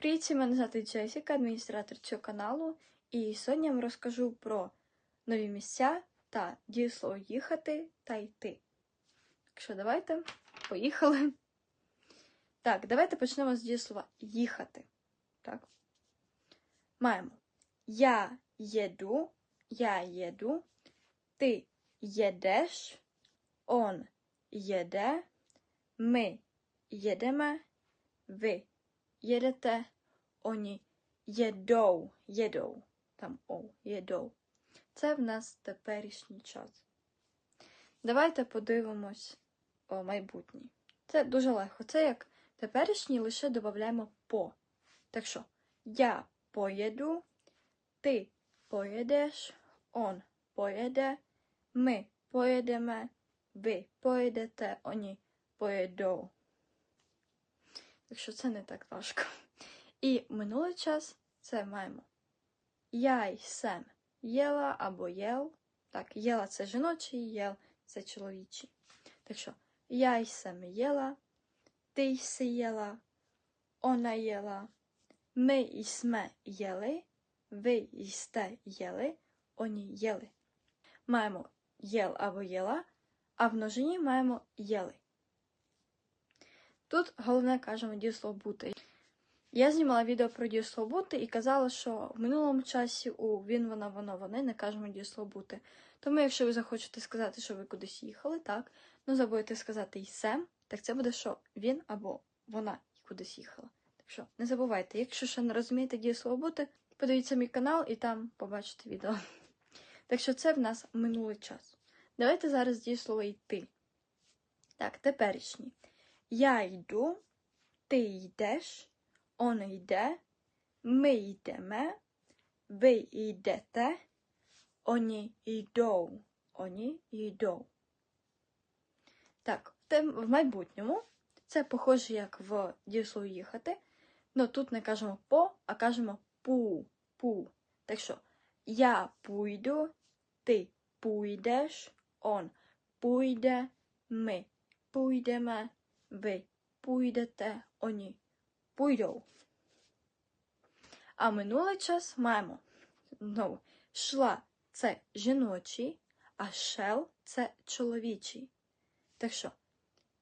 Привіт, мене звати Джесіка, адміністратор цього каналу, і сьогодні я вам розкажу про нові місця та дієслово їхати та йти. Так що давайте, поїхали. Так, давайте почнемо з дієслова їхати. Так. Маємо я їду, я їду, ти їдеш, он їде, ми їдемо, ви jedete, oni jedou, jedou. Там о, jedou. Це в нас теперішній час. Давайте подивимось о, майбутній. Це дуже легко. Це як теперішній, лише додаємо по. Так що, я поїду, ти поїдеш, он поїде, ми поїдемо, ви поїдете, вони поїдуть. Так що це не так важко. І минулий час це маємо я й сем єла або єл. Так, єла це жіночий, єл це чоловічий. Так що я й сем єла, ти си єла, вона єла, ми й сме єли, ви й сте єли, вони єли. Маємо єл або єла, а в множині маємо єли. Тут головне кажемо дієслово бути. Я знімала відео про дієслово бути і казала, що в минулому часі у він, вона, воно, вони не кажемо дієслово бути. Тому, якщо ви захочете сказати, що ви кудись їхали, так, ну забудете сказати і сем, так це буде, що він або вона кудись їхала. Так що не забувайте, якщо ще не розумієте дієслово бути, подивіться мій канал і там побачите відео. Так що це в нас минулий час. Давайте зараз дієслово йти. Так, теперішній. Я йду, ти йдеш, он йде, ми йдемо, ви йдете, вони йдуть, вони йдуть. Так, в майбутньому це похоже, як в дієслові їхати, але тут не кажемо по, а кажемо пу, пу. Так що я пойду, ти пойдеш, он пойде, ми пойдемо, ви пойдете, вони пойдуть. А минулий час маємо знову шла це жіночий, а шел це чоловічий. Так що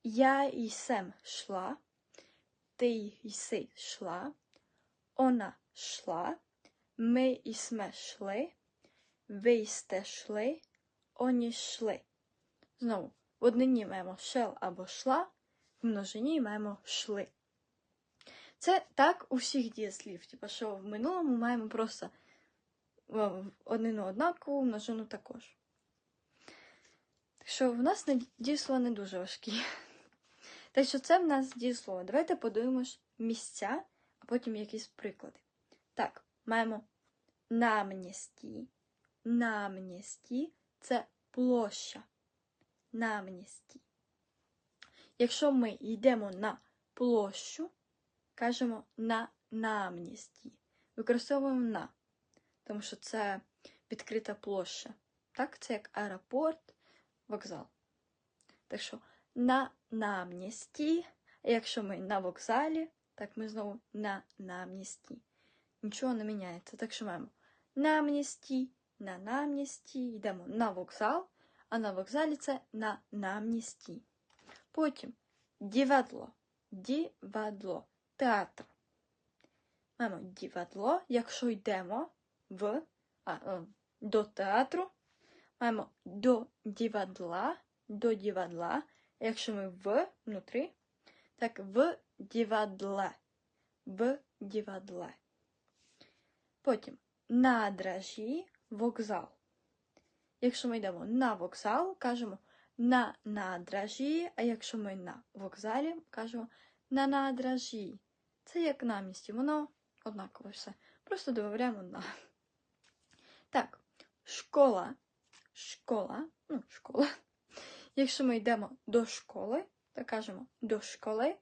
я і сем шла, ти й си шла, вона шла, ми і сме шли, ви сте шли, вони шли. Знову в однині маємо шел або шла, в множині маємо шли. Це так у всіх дієслів. Типу, що в минулому маємо просто однину однакову, множину також. Так що в нас дієслова не дуже важкі. Так що це в нас дієслово. Давайте подивимось місця, а потім якісь приклади. Так, маємо намністі. Намністі це площа. Намністі. Якщо ми йдемо на площу, кажемо на намністі. Використовуємо на, тому що це відкрита площа. Так, це як аеропорт, вокзал. Так що на намністі, якщо ми на вокзалі, так ми знову на намністі. Нічого не міняється. Так що маємо намністі, на намністі, йдемо на вокзал, а на вокзалі це на намністі. Потім дівадло. Дівадло. Театр. Маємо дівадло, якщо йдемо в, а, до театру, маємо до дівадла, до дівадла, якщо ми в внутрі, так в дівадле, в дівадле. Потім на дражі вокзал. Якщо ми йдемо на вокзал, кажемо на надражі, а якщо ми на вокзалі, кажемо на надражі. Це як на місці, воно однаково все. Просто додаємо на. Так, школа. Школа, ну, школа. Якщо ми йдемо до школи, то кажемо до школи,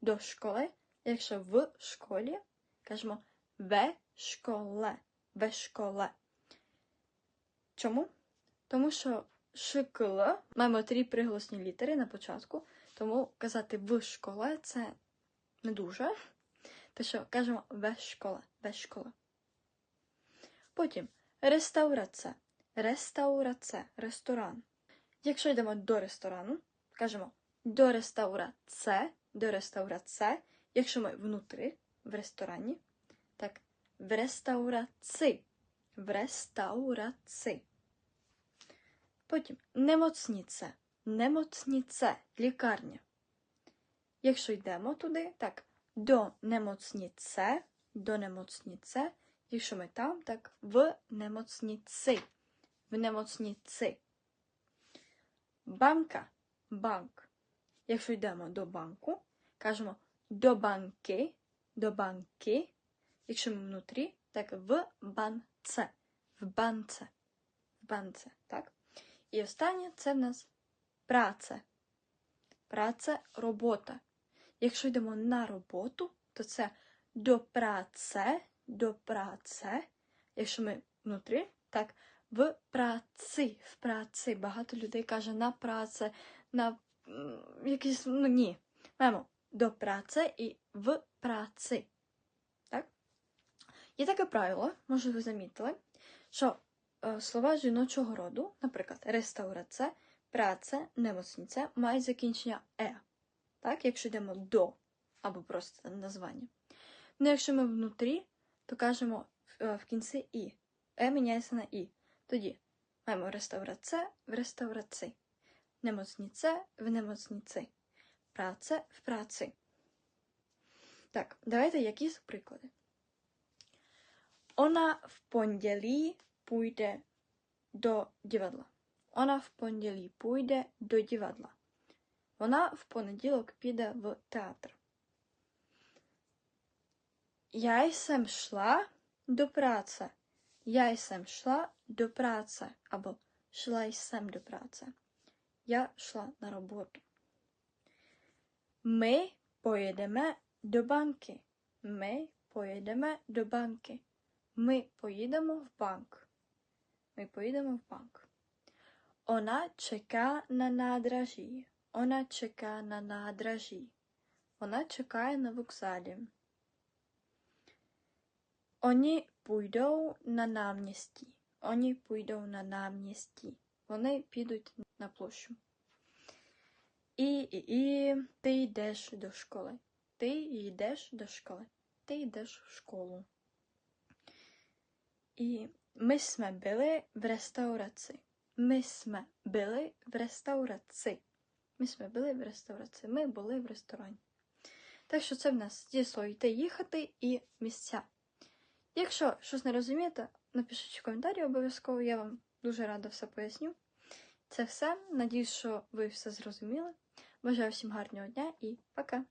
до школи. Якщо в школі, кажемо ве школе, ве школе. Чому? Тому що шкл маємо три приголосні літери на початку, тому казати в школе це не дуже. Що кажемо ве школа, ве школа. Потім реставраце. Реставраце, ресторан. Якщо йдемо до ресторану, кажемо до реставраце, до реставраце. Якщо ми внутри, в ресторані, так, в реставраці. В реставраці. Потім немоцніце. Немоцніце, лікарня. Якщо йдемо туди, так, до немоцніце, до немоцніце. Якщо ми там, так, в немоцніці. В немоцніці. Банка, банк. Якщо йдемо до банку, кажемо до банки, до банки. Якщо ми внутрі, так в банце, в банце, в банце, так? І останнє це в нас праця. Праця робота. Якщо йдемо на роботу, то це до праце, до праце. Якщо ми внутрі, так, в праці, в праці. Багато людей каже на праце, на якісь, ну ні. Маємо до праці і в праці. Так? Є таке правило, може ви замітили, що слова жіночого роду, наприклад, реставраце, праця, немоцниця, мають закінчення е. Так, якщо йдемо до або просто названня. Ну, якщо ми внутрі, то кажемо в, е, кінці і. Е міняється на і. Тоді маємо реставраце в реставраці, немоцніце в немоцніці, праця в праці. Так, давайте якісь приклади. Ona v pondělí půjde do divadla. Ona v pondělí půjde do divadla. Вона в понеділок піде в театр. Я jsem шла до праці. Я jsem шла до праці. Або шла jsem до праці. Я шла на роботу. Ми поїдемо до банки. Ми поїдемо до банки. Ми поїдемо в банк. Ми поїдемо в банк. Вона чека на наdraží. Вона чекає на наdraží. Вона чекає на вокзалі. Вони пойдуть на náměstí. Вони пойдуть на náměstí. Вони підуть на площу. І, і, і ти йдеш до школи. Ти йдеш до школи. Ти йдеш в школу. І ми jsme byli в restauraci. Ми jsme byli в restauraci. Ми jsme byli в restauraci. Ми були в ресторані. Так що це в нас дійсно йти їхати і місця. Якщо щось не розумієте, напишіть коментарі обов'язково, я вам дуже рада все поясню. Це все. Надіюсь, що ви все зрозуміли. Бажаю всім гарного дня і пока!